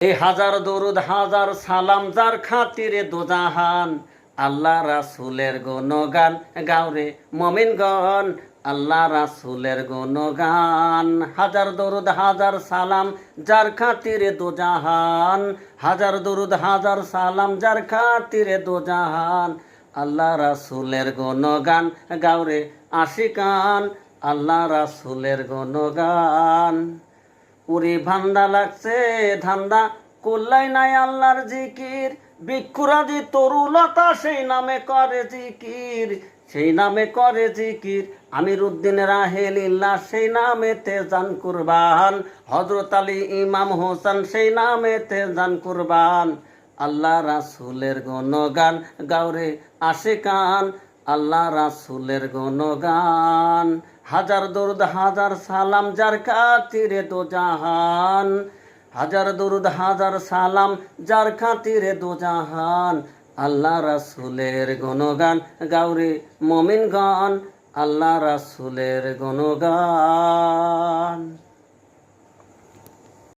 এই হাজার দরুদ, হাজার সালাম যার খাতিরে দোজাহান। আল্লাহ রাসুলের গুণগান, গাওরে মমিনগণ, আল্লাহ রাসুলের গুণগান। হাজার দরুদ, হাজার সালাম যার খাতিরে দোজাহান। হাজার দরুদ, হাজার সালাম যার খাতিরে দোজাহান। আল্লাহ রাসুলের গুণগান, গাওরে আশিকান। আল্লাহ রাসুলের গুণগান। উরি ভান্দা লাগছে, ধান্দা। কল্লাই নাই আল্লাহর জিকির। বিক্ষুরাজি তরুলতা সেই নামে করে জিকির, সেই নামে করে জিকির। আমির উদ্দিন রাহেল ইল্লা সেই নামেতে জান কুরবান। হজরত আলী ইমাম হোসেন সেই নামেতে জান কুরবান। আল্লাহ রাসুলের গণগান, গাওরে আশিকান। আল্লাহ রাসুলের গণগান। হাজার দরুদ, হাজার সালাম, যার খাতিরে দো জাহান। হাজার দরুদ, হাজার সালাম, যার খাতিরে দো জাহান। আল্লাহ রাসুলের গণগান গাউরে মমিনগণ, আল্লাহ রাসুলের গণগান।